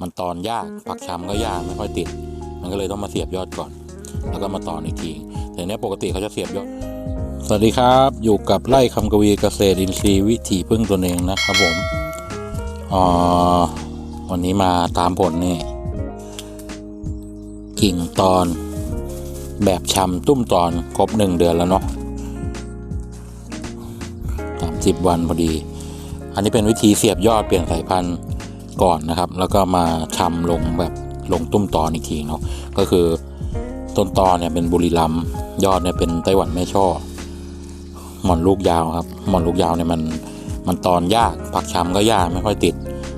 มันตอนยากปักชำก็ยากไม่ค่อยติด มันก็เลยต้องมาเสียบยอดก่อน แล้วก็มาตอนอีกทีแต่เนี้ยปกติเขาจะเสียบยอด สวัสดีครับ อยู่กับไร่คำกวีเกษตรอินทรีย์วิถีพึ่งตนเองนะครับผมอ่าวันนี้มาตามผลนี่กิ่งตอนแบบชำตุ้มตอนครบหนึ่งเดือนแล้วเนาะสามสิบวันพอดี อันนี้เป็นวิธีเสียบยอดเปลี่ยนสายพันธุ์ ก่อนนะครับ แล้วก็มาชำลงแบบลงตุ้มตอนอีกทีเนาะก็คือต้นตอเนี่ยเป็นบุรีรัมยอดเนี่ยเป็นไต้หวันแม่ช่อหมอนลูกยาวครับหมอนลูกยาวเนี่ยมันมันตอนยากปักชำก็ยากไม่ค่อยติด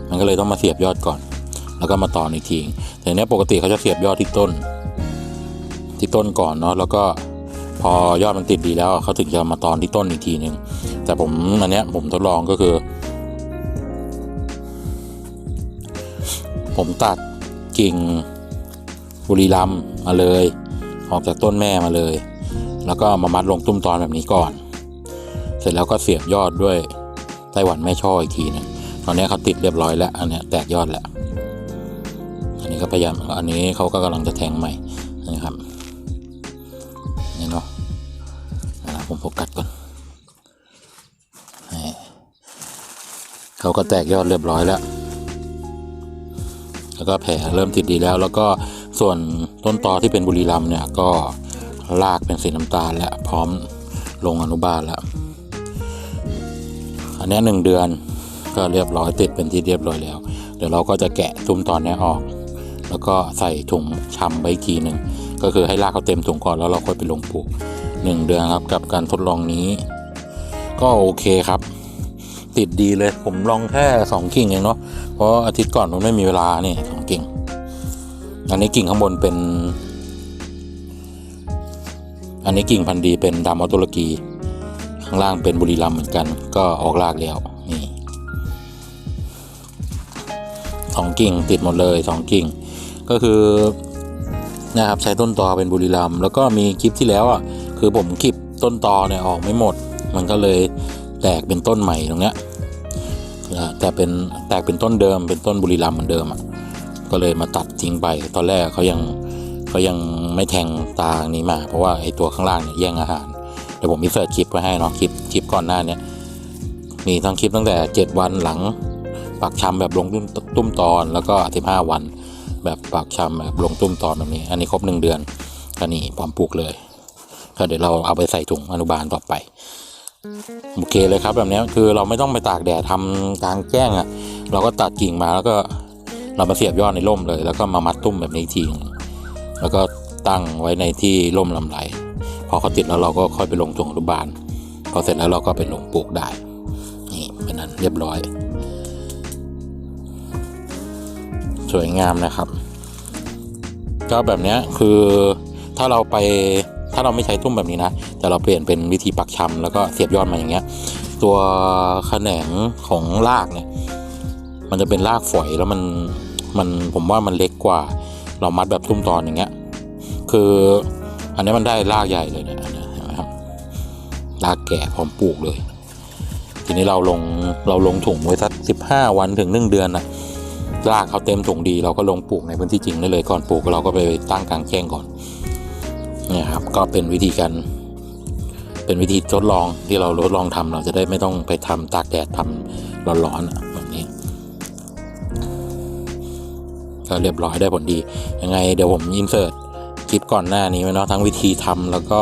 มันก็เลยต้องมาเสียบยอดก่อน แล้วก็มาตอนอีกทีแต่เนี้ยปกติเขาจะเสียบยอดที่ต้น ที่ต้นก่อนเนาะแล้วก็พอยอดมันติดดีแล้วเขาถึงจะมาตอนที่ต้นอีกทีหนึ่งแต่ผมอันเนี้ยผมทดลองก็คือ ผมตัดกิ่งบุรีรัมมาเลย ออกจากต้นแม่มาเลย แล้วก็มามัดลงตุ้มตอนแบบนี้ก่อน เสร็จแล้วก็เสียบยอดด้วยไต้หวันแม่ช่ออีกทีหนึงตอนนี้เขาติดเรียบร้อยแล้ว อันนี้แตกยอดแล้ว อันนี้ก็พยายาม อันนี้เขาก็กำลังจะแทงใหม่นะครับ นี่เนาะผมโฟกัสก่อนเขาก็แตกยอดเรียบร้อยแล้ว แล้วก็แผลเริ่มติดดีแล้ว แล้วก็ส่วนต้นตอที่เป็นบุรีรัมเนี่ยก็รากเป็นสีน้ำตาลแล้วพร้อมลงอนุบาลแล้ว อันนี้หนึ่งเดือนก็เรียบร้อยติดเป็นที่เรียบร้อยแล้ว เดี๋ยวเราก็จะแกะตุ้มตอนนี้ออก แล้วก็ใส่ถุงชำไว้อีกทีหนึ่งก็คือให้รากเขาเต็มถุงก่อนแล้วเราค่อยไปลงปลูกหนึ่งเดือนครับกับการทดลองนี้ ก็โอเคครับ ติดดีเลย ผมลองแค่สองกิ่งเองเนาะเพราะอาทิตย์ก่อนผมไม่มีเวลานี่สองกิ่ง อันนี้กิ่งข้างบนเป็น อันนี้กิ่งพันธุ์ดีเป็นดำออตุรกี ข้างล่างเป็นบุรีรัมเหมือนกัน ก็ออกรากแล้วนี่สองกิ่งติดหมดเลยสองกิ่ง ก็คือนะครับใช้ต้นตอเป็นบุรีรัมแล้วก็มีคลิปที่แล้วอะคือผมคลิปต้นตอเนี่ยออกไม่หมด มันก็เลยแตกเป็นต้นใหม่ตรงเนี้ย แต่เป็นแตกเป็นต้นเดิมเป็นต้นบุรีรัมย์เหมือนเดิมอะก็เลยมาตัดทิ้งไปตอนแรกเขายังเขายังไม่แทงตานี้มา เพราะว่าไอตัวข้างล่างเนี่ยแย่งอาหารเดี๋ยวผมมีเสิร์ชคลิปไว้ให้เนาะคลิปคลิปก่อนหน้าเนี้ยมีทั้งคลิปตั้งแต่ 7 วันหลังปักชำแบบลงตุ้มตุ้มตอนแล้วก็15วัน แบบปักชำแบบลงตุ้มตอนแบบนี้ อันนี้ครบหนึ่งเดือนก็นี่พร้อมปลูกเลย ก็เดี๋ยวเราเอาไปใส่ถุงอนุบาลต่อไป โอเคเลยครับแบบนี้คือเราไม่ต้องไปตากแดดทำกลางแจ้งอะ่ะ เราก็ตัดกิ่งมาแล้วก็เรามาเสียบยอดในร่มเลย แล้วก็มามัดตุ้มแบบนี้ทีหนึ่งแล้วก็ตั้งไว้ในที่ร่มลำไรพอเขาติดแล้วเราก็ค่อยไปลงถุงอนุบาลพอเสร็จแล้วเราก็ไปลงปลูกได้นี่เป็นนั้นเรียบร้อย สวยงามนะครับ ก็แบบนี้คือถ้าเราไป ถ้าเราไม่ใช้ตุ้มแบบนี้นะ แต่เราเปลี่ยนเป็นวิธีปักชำแล้วก็เสียบยอดมาอย่างเงี้ย ตัวแขนงของรากเนี่ย มันจะเป็นรากฝอยแล้วมันมันผมว่ามันเล็กกว่า เรามัดแบบตุ้มตอนอย่างเงี้ย คืออันนี้มันได้รากใหญ่เลยเนี่ยนเนี้ยเห็นไหมครับรากแก่พร้อมปลูกเลย ทีนี้เราลงเราลงถุงไว้สักสิบห้าวันถึงหนึ่งเดือนนะรากเขาเต็มถุงดีเราก็ลงปลูกในพื้นที่จริงได้เลยก่อนปลูกเราก็ไปตั้งกลางแจ้งก่อน เนี่ยครับก็เป็นวิธีการเป็นวิธีทดลองที่เราทดลองทำเราจะได้ไม่ต้องไปทำตากแดดทำร้อนๆแบบนี้ก็เรียบร้อยได้ผลดี ยังไงเดี๋ยวผมอินเสิร์ตคลิปก่อนหน้านี้ไว้เนาะทั้งวิธีทำแล้วก็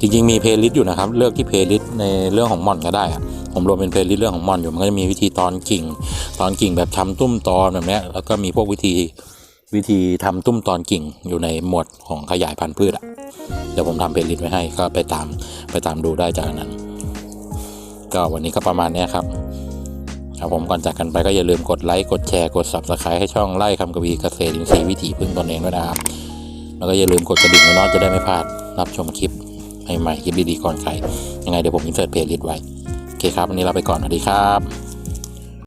จริงๆ มีเพลย์ลิสต์อยู่นะครับ เลือกที่เพลย์ลิสต์ในเรื่องของมอนก็ได้ผมรวมเป็นเพลย์ลิสต์เรื่องของมอนอยู่มันก็จะมีวิธีตอนกิ่ง ตอนกิ่งแบบทำตุ้มตอนแบบนี้แล้วก็มีพวกวิธี วิธีทำตุ้มตอนกิ่งอยู่ในหมวดของขยายพันธุ์พืชอะเดี๋ยวผมทำเพลย์ลิสต์ไว้ให้ก็ไปตามไปตามดูได้จากนั้น ก็วันนี้ก็ประมาณนี้ครับครับผมก่อนจากกันไปก็อย่าลืมกดไลค์กดแชร์กด subscribe ให้ช่องไล่คำกวีเกษตรอินทรีย์วิถีพึ่งตนเองด้วยนะครับ แล้วก็อย่าลืมกดกระดิ่งไว้นอะจะได้ไม่พลาดรับชมคลิปใหม่ๆคลิปดีๆก่อนใครยังไงเดี๋ยวผมอินเสิร์ตเพลย์ลิสต์ไว้โอเคครับวันนี้เราไปก่อนสวัสดีครับ